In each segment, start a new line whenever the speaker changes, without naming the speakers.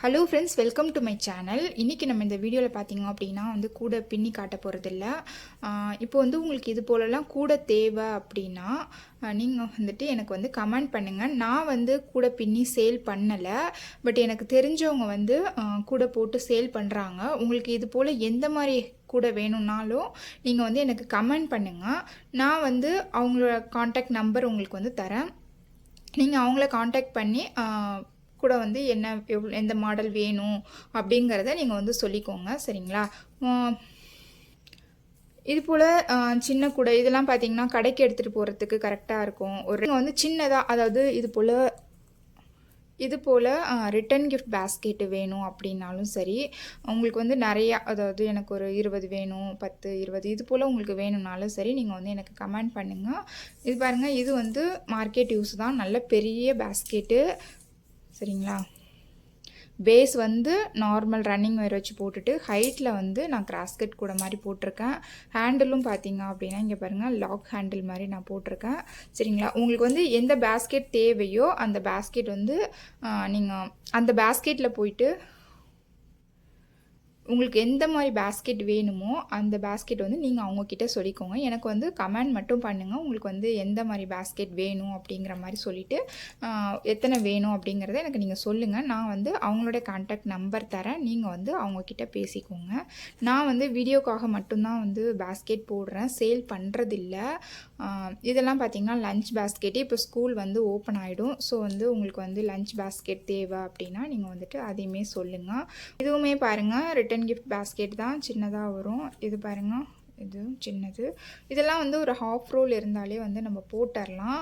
Hello friends welcome to my channel இன்றைக்கி நம்ம இந்த வீடியோவில் பார்த்தீங்க அப்படின்னா வந்து கூட பின்னி காட்ட போகிறதில்ல இப்போ வந்து உங்களுக்கு இது போலலாம் கூட தேவை அப்படின்னா நீங்கள் வந்துட்டு எனக்கு வந்து கமெண்ட் பண்ணுங்கள் நான் வந்து கூட பின்னி சேல் பண்ணலை. பட் எனக்கு தெரிஞ்சவங்க வந்து கூட போட்டு சேல் பண்ணுறாங்க உங்களுக்கு இது போல் எந்த மாதிரி கூட வேணும்னாலும் நீங்கள் வந்து எனக்கு கமெண்ட் பண்ணுங்கள் நான் வந்து அவங்களோட காண்டாக்ட் நம்பர் உங்களுக்கு வந்து தரேன். நீங்கள் அவங்கள காண்டாக்ட் பண்ணி கூட வந்து என்ன எவ்வளோ எந்த மாடல் வேணும் அப்படிங்கிறத நீங்கள் வந்து சொல்லிக்கோங்க சரிங்களா? இது போல் சின்ன கூடை இதெல்லாம் பார்த்தீங்கன்னா கடைக்கு எடுத்துகிட்டு போகிறதுக்கு கரெக்டாக இருக்கும். ஒரு நீங்கள் வந்து சின்னதாக அதாவது இது போல் இது போல் ரிட்டன் கிஃப்ட் பேஸ்கெட்டு வேணும் அப்படின்னாலும் சரி உங்களுக்கு வந்து நிறையா அதாவது எனக்கு ஒரு இருபது வேணும் பத்து இருபது இது போல் உங்களுக்கு வேணும்னாலும் சரி நீங்கள் வந்து எனக்கு கமெண்ட் பண்ணுங்கள் இது பாருங்கள் இது வந்து மார்க்கெட் யூஸ் தான். நல்ல பெரிய பேஸ்கெட்டு சரிங்களா? பேஸ் வந்து நார்மல் ரன்னிங் ஒயர் வச்சு போட்டுட்டு ஹைட்டில் வந்து நான் கிராஸ்கெட் கூட மாதிரி போட்டிருக்கேன். ஹேண்டிலும் பார்த்தீங்க அப்படின்னா இங்கே பாருங்கள் லாக் ஹேண்டில் மாதிரி நான் போட்டிருக்கேன். சரிங்களா? உங்களுக்கு வந்து எந்த பேஸ்கெட் தேவையோ அந்த பேஸ்கெட் வந்து நீங்கள் அந்த பேஸ்கெட்டில் போயிட்டு உங்களுக்கு எந்த மாதிரி பேஸ்கெட் வேணுமோ அந்த பேஸ்கெட் வந்து நீங்கள் அவங்கக்கிட்ட சொல்லிக்கோங்க. எனக்கு வந்து கமெண்ட் மட்டும் பண்ணுங்கள் உங்களுக்கு வந்து எந்த மாதிரி பேஸ்கெட் வேணும் அப்படிங்கிற மாதிரி சொல்லிவிட்டு எத்தனை வேணும் அப்படிங்கிறத எனக்கு நீங்கள் சொல்லுங்கள் நான் வந்து அவங்களோட கான்டாக்ட் நம்பர் தரேன். நீங்கள் வந்து அவங்கக்கிட்ட பேசிக்கோங்க. நான் வந்து வீடியோக்காக மட்டும்தான் வந்து பேஸ்கெட் போடுறேன். சேல் பண்ணுறதில்ல இதெல்லாம் பார்த்திங்கன்னா லஞ்ச் பேஸ்கெட்டு இப்போ ஸ்கூல் வந்து ஓப்பன் ஆகிடும் ஸோ வந்து உங்களுக்கு வந்து லஞ்ச் பேஸ்கெட் தேவை அப்படின்னா நீங்கள் வந்துட்டு அதையுமே சொல்லுங்கள் இதுவுமே பாருங்கள் ரிட்டன் கிஃப்ட் பேஸ்கெட் தான் சின்னதாக வரும். இது பாருங்கள் இது சின்னது. இதெல்லாம் வந்து ஒரு ஹாஃப் ரோல் இருந்தாலே வந்து நம்ம போட்டுடலாம்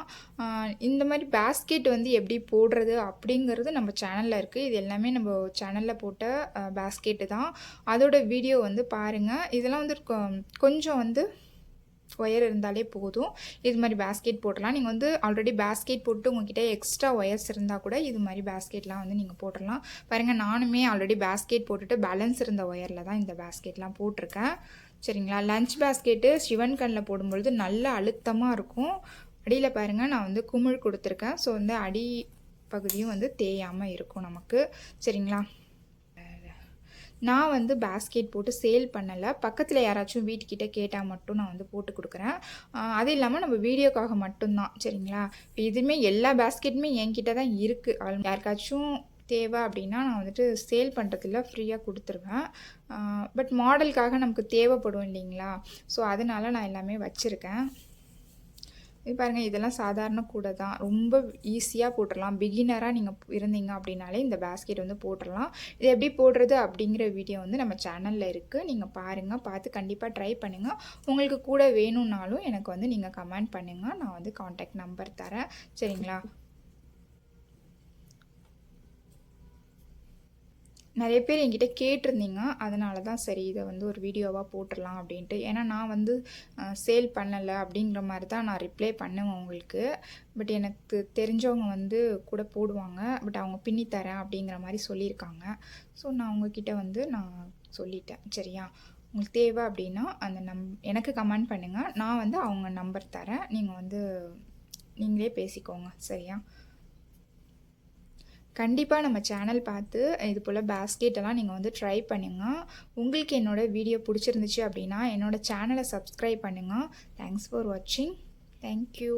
இந்த மாதிரி பேஸ்கெட் வந்து எப்படி போடுறது அப்படிங்கிறது நம்ம சேனலில் இருக்குது இது எல்லாமே நம்ம சேனலில் போட்ட பேஸ்கெட்டு தான். அதோட வீடியோ வந்து பாருங்கள் இதெல்லாம் வந்து கொ- கொஞ்சம் வந்து ஒயர் இருந்தாலே போதும். இது மாதிரி பேஸ்கெட் போடலாம் நீங்கள் வந்து ஆல்ரெடி பேஸ்கெட் போட்டு உங்ககிட்ட எக்ஸ்ட்ரா ஒயர்ஸ் இருந்தால் கூட இது மாதிரி பேஸ்கெட்லாம் வந்து நீங்கள் போட்டுடலாம் பாருங்கள் நானுமே ஆல்ரெடி பேஸ்கெட் போட்டுட்டு பேலன்ஸ் இருந்த ஒயரில் தான் இந்த பேஸ்கெட்லாம் போட்டிருக்கேன். சரிங்களா? லஞ்ச் பேஸ்கெட்டு சிவன் கண்ணில் போடும்பொழுது நல்ல அழுத்தமாக இருக்கும். அடியில் பாருங்கள் நான் வந்து குமிழ் கொடுத்துருக்கேன். ஸோ வந்து அடி பகுதியும் வந்து தேயாமல் இருக்கும் நமக்கு. சரிங்களா? நான் வந்து பேஸ்கெட் போட்டு சேல் பண்ணலை. பக்கத்தில் யாராச்சும் வீட்டுக்கிட்ட கேட்டால் மட்டும் நான் வந்து போட்டு கொடுக்குறேன். அது இல்லாமல் நம்ம வீடியோக்காக மட்டும்தான் சரிங்களா? இப்போ இதுவுமே எல்லா பேஸ்கெட்டுமே என்கிட்ட தான் இருக்குது யாருக்காச்சும் தேவை அப்படின்னா நான் வந்துட்டு சேல் பண்ணுறதுல ஃப்ரீயாக கொடுத்துருவேன். பட் மாடலுக்காக நமக்கு தேவைப்படும் இல்லைங்களா? ஸோ அதனால நான் எல்லாமே வச்சுருக்கேன். இது பாருங்கள் இதெல்லாம் சாதாரண கூடை தான். ரொம்ப ஈஸியாக போட்டுடலாம் பிகினராக நீங்கள் இருந்தீங்க அப்படின்னாலே இந்த பேஸ்கெட் வந்து போட்டுடலாம் இது எப்படி போடுறது அப்படிங்கிற வீடியோ வந்து நம்ம சேனலில் இருக்குது நீங்கள் பாருங்கள் பார்த்து கண்டிப்பாக ட்ரை பண்ணுங்கள் உங்களுக்கு கூட வேணும்னாலும் எனக்கு வந்து நீங்கள் கமெண்ட் பண்ணுங்கள் நான் வந்து காண்டாக்ட் நம்பர் தரேன். சரிங்களா? நிறைய பேர் என்கிட்ட கேட்டிருந்தீங்க. அதனால தான் சரி இதை வந்து ஒரு வீடியோவாக போட்டுடலாம் அப்படின்ட்டு. ஏன்னா நான் வந்து சேல் பண்ணலை அப்படிங்கிற மாதிரி தான் நான் ரிப்ளை பண்ணுவேன் உங்களுக்கு. பட் எனக்கு தெரிஞ்சவங்க வந்து கூட போடுவாங்க. பட் அவங்க பின்னித்தரேன் அப்படிங்கிற மாதிரி சொல்லியிருக்காங்க. ஸோ நான் உங்ககிட்ட வந்து நான் சொல்லிட்டேன். சரியா? உங்களுக்கு தேவை அப்படின்னா அந்த நம் எனக்கு கமெண்ட் பண்ணுங்கள் நான் வந்து அவங்க நம்பர் தரேன். நீங்கள் வந்து நீங்களே பேசிக்கோங்க. சரியா? கண்டிப்பாக நம்ம சேனல் பார்த்து இது போல் பேஸ்கெட்டெல்லாம் எல்லாம் நீங்கள் வந்து ட்ரை பண்ணுங்கள் உங்களுக்கு என்னோடய வீடியோ பிடிச்சிருந்துச்சு அப்படின்னா என்னோடய சேனலை சப்ஸ்கிரைப் பண்ணுங்கள் தேங்க்ஸ் ஃபார் வாட்சிங் தேங்க்யூ